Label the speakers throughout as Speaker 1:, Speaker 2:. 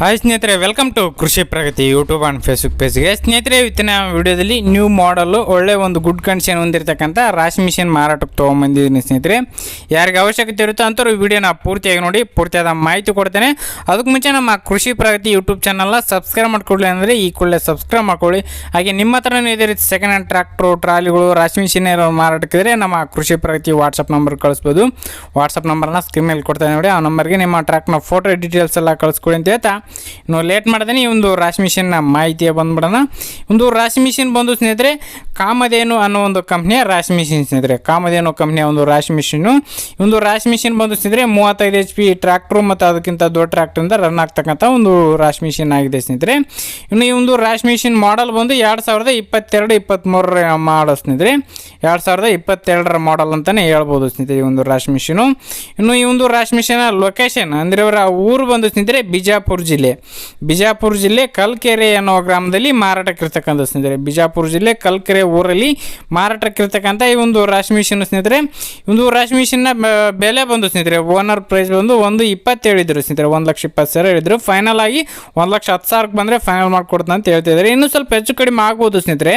Speaker 1: Hi ಸ್ನೇಹಿತರೆ welcome to Krishi Pragati YouTube and Facebook ಪೇಜ್ಗೆ ಸ್ನೇಹಿತರೆ, ಇವತ್ತಿನ ವಿಡಿಯೋದಲ್ಲಿ ನ್ಯೂ ಮಾಡಲು ಒಳ್ಳೆ ಒಂದು ಗುಡ್ ಕಂಡೀಷನ್ ಹೊಂದಿರತಕ್ಕಂಥ ರಾಶಿ ಮಿಷಿನ್ ಮಾರಾಟಕ್ಕೆ ತೊಗೊಂಬಂದಿದ್ದೀನಿ ಸ್ನೇಹಿತರೆ. ಯಾರಿಗೆ ಅವಶ್ಯಕತೆ ಇರುತ್ತೋ ಅಂಥವ್ರು ವಿಡಿಯೋನ ಪೂರ್ತಿಯಾಗಿ ನೋಡಿ, ಪೂರ್ತಿಯಾದ ಮಾಹಿತಿ ಕೊಡ್ತೇನೆ. ಅದಕ್ಕೆ ಮುಂಚೆ ನಮ್ಮ ಕೃಷಿ ಪ್ರಗತಿ ಯೂಟ್ಯೂಬ್ ಚಾನಲ್ನ ಸಬ್ಸ್ಕ್ರೈಬ್ ಮಾಡ್ಕೊಳ್ಳಿ ಅಂದರೆ ಈ ಕೂಡಲೇ ಸಬ್ಸ್ಕ್ರೈಬ್ ಮಾಡ್ಕೊಳ್ಳಿ. ಹಾಗೆ ನಿಮ್ಮ ಹತ್ರನೂ ಇದೇ ರೀತಿ ಸೆಕೆಂಡ್ ಹ್ಯಾಂಡ್ ಟ್ರ್ಯಾಕ್ಟ್ರು ಟ್ರಾಲಿಗಳು ರಾಶಿ ಮಿಷಿನ್ ಇರೋ ಮಾರಾಟಕ್ಕಿದ್ರೆ ನಮ್ಮ ಕೃಷಿ ಪ್ರಗತಿ ವಾಟ್ಸಪ್ ನಂಬರ್ ಕಳಿಸ್ಬೋದು. ವಾಟ್ಸಪ್ ನಂಬರ್ನ ಸ್ಕ್ರೀನ್ ಮೇಲೆ ಕೊಡ್ತೇನೆ ನೋಡಿ, ಆ ನಂಬರ್ಗೆ ನಿಮ್ಮ ಟ್ರ್ಯಾಕ್ನ ಫೋಟೋ ಡೀಟೇಲ್ಸ್ ಎಲ್ಲ ಕಳಿಸ್ಕೊಡಿ ಅಂತ ಹೇಳ್ತಾ. ಇನ್ನು ಲೇಟ್ ಮಾಡ್ದೇನೆ ಈ ಒಂದು ರಾಶಿ ಮಿಷಿನ್ನ ಮಾಹಿತಿಯ ಬಂದ್ಬಿಡೋಣ. ಒಂದು ರಾಶಿ ಮಿಷಿನ್ ಬಂದು ಸ್ನೇಹಿತರೆ, ಕಾಮಧೇನು ಅನ್ನೋ ಒಂದು ಕಂಪ್ನಿಯ ರಾಶಿ ಮಿಷಿನ್ ಸ್ನೇಹಿತರೆ. ಕಾಮಧೇನು ಕಂಪ್ನಿಯ ಒಂದು ರಾಶಿ ಮಿಷಿನ್ನು. ಒಂದು ರಾಶಿ ಮಿಷಿನ್ ಬಂದು ಸ್ನೇಹಿತರೆ, ಮೂವತ್ತೈದು ಎಚ್ ಪಿ ಟ್ರ್ಯಾಕ್ಟ್ರು ಮತ್ತು ಅದಕ್ಕಿಂತ ದೊಡ್ಡ ಟ್ರ್ಯಾಕ್ಟ್ರಿಂದ ರನ್ ಆಗ್ತಕ್ಕಂಥ ಒಂದು ರಾಶಿ ಮಿಷಿನ್ ಆಗಿದೆ ಸ್ನೇಹಿತರೆ. ಇನ್ನು ಈ ಒಂದು ರಾಶಿ ಮಿಷಿನ್ ಮಾಡಲ್ ಬಂದು ಎರಡು ಸಾವಿರದ ಇಪ್ಪತ್ತೆರಡು ಇಪ್ಪತ್ತ್ಮೂರರ ಮಾಡಲ್ ಸ್ನೇಹಿತರೆ. ಎರಡು ಸಾವಿರದ ಇಪ್ಪತ್ತೆರಡರ ಮಾಡಲ್ ಅಂತಲೇ ಹೇಳ್ಬೋದು ಸ್ನೇಹಿತರೆ ಈ ಒಂದು ರಾಶಿ ಮಿಷಿನು ಇನ್ನು ಈ ಒಂದು ರಾಶಿ ಮಿಷಿನ ಲೊಕೇಶನ್ ಅಂದರೆ ಅವರ ಊರು ಬಂದು ಸ್ನೇಹಿತರೆ, ಬಿಜಾಪುರ ಜಿಲ್ಲೆ. ಬಿಜಾಪುರ ಜಿಲ್ಲೆ ಕಲ್ಕೆರೆ ಅನ್ನೋ ಗ್ರಾಮದಲ್ಲಿ ಮಾರಾಟಕ್ಕಿರ್ತಕ್ಕಂಥ ಸ್ನೇಹಿತರೆ. ಬಿಜಾಪುರ ಜಿಲ್ಲೆ ಕಲ್ಕೆರೆ ಊರಲ್ಲಿ ಮಾರಾಟಕ್ಕಿರ್ತಕ್ಕಂಥ ಈ ಒಂದು ರಾಶಿ ಮಿಷಿನ್ ಸ್ನೇಹಿತರೆ. ಒಂದು ರಾಶಿ ಮಿಷಿನ್ನ ಬೆಲೆ ಬಂದು ಸ್ನೇಹಿತರೆ, ಓನರ್ ಪ್ರೈಸ್ ಬಂದು ಒಂದು ಇಪ್ಪತ್ತು ಹೇಳಿದ್ರು ಸ್ನೇಹಿತರೆ. ಒಂದು ಲಕ್ಷ ಇಪ್ಪತ್ತು ಸಾವಿರ ಹೇಳಿದ್ರು. ಫೈನಲ್ ಆಗಿ ಒಂದು ಲಕ್ಷ ಹತ್ತು ಸಾವಿರಕ್ಕೆ ಬಂದರೆ ಫೈನಲ್ ಮಾಡ್ಕೊಡ್ತಾನೆ ಅಂತ ಹೇಳ್ತಿದ್ದಾರೆ ಇನ್ನೂ ಸ್ವಲ್ಪ ಹೆಚ್ಚು ಕಡಿಮೆ ಆಗ್ಬೋದು ಸ್ನೇಹಿತರೆ.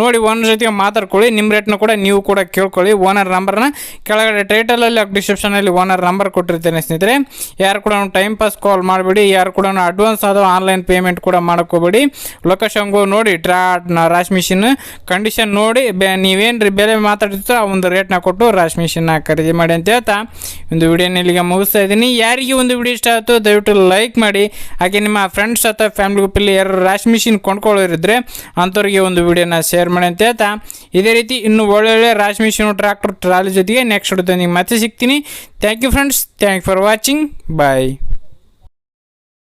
Speaker 1: ನೋಡಿ, ಓನರ್ ಜೊತೆಗೆ ಮಾತಾಡ್ಕೊಳ್ಳಿ. ನಿಮ್ಮ ರೇಟ್ನ ಕೂಡ ನೀವು ಕೂಡ ಕೇಳ್ಕೊಳ್ಳಿ. ಓನರ್ ನಂಬರ್ನ ಕೆಳಗಡೆ ಟೈಟಲಲ್ಲಿ ಡಿಸ್ಕ್ರಿಪ್ಷನಲ್ಲಿ ಓನರ್ ನಂಬರ್ ಕೊಟ್ಟಿರ್ತೇನೆ ಸ್ನೇಹಿತರೆ. ಯಾರು ಕೂಡ ಟೈಮ್ ಪಾಸ್ ಕಾಲ್ ಮಾಡಬೇಡಿ. ಯಾರು ಕೂಡ ಅಡ್ವಾನ್ಸ್ ಆದ ಆನ್ಲೈನ್ ಪೇಮೆಂಟ್ ಕೂಡ ಮಾಡ್ಕೋಬೇಡಿ. ಲೊಕೇಶನ್ಗೂ ನೋಡಿ ಟ್ರಾ ರಾಶ್ ಮಿಷಿನ್ ಕಂಡೀಷನ್ ನೋಡಿ, ಬೇ ನೀವೇನು ರೀ ಬೆಲೆ ಮಾತಾಡ್ತಿರ್ತೀರೋ ಆ ಒಂದು ರೇಟ್ನ ಕೊಟ್ಟು ರಾಶ್ ಮಿಷಿನ್ನ ಖರೀದಿ ಮಾಡಿ ಅಂತ ಹೇಳ್ತಾ ಒಂದು ವಿಡಿಯೋನ ಇಲ್ಲಿಗೆ ಮುಗಿಸ್ತಾ ಇದ್ದೀನಿ. ಯಾರಿಗೆ ಒಂದು ವಿಡಿಯೋ ಇಷ್ಟ ಆಯಿತು, ದಯವಿಟ್ಟು ಲೈಕ್ ಮಾಡಿ. ಹಾಗೆ ನಿಮ್ಮ ಫ್ರೆಂಡ್ಸ್ ಅಥವಾ ಫ್ಯಾಮಿಲಿ ಗ್ರೂಪಲ್ಲಿ ಯಾರು ರಾಶ್ ಮಿಷಿನ್ ಕೊಂಡ್ಕೊಳ್ಳೋರಿದ್ರೆ ಅಂಥವ್ರಿಗೆ ಒಂದು ವಿಡಿಯೋನ ಶೇರ್ ಮಾಡಿ ಅಂತ ಹೇಳ್ತಾ. ಇದೇ ರೀತಿ ಇನ್ನು ಒಳ್ಳೊಳ್ಳೆ ರಾಶ್ ಮಿಷಿನ್ ಟ್ರ್ಯಾಕ್ಟರ್ ಟ್ರಾಲಿ ಜೊತೆಗೆ ನೆಕ್ಸ್ಟ್ ವಿಡಿಯೋದಲ್ಲಿ ಮತ್ತೆ ಸಿಗ್ತೀನಿ. Thank you friends thank for watching bye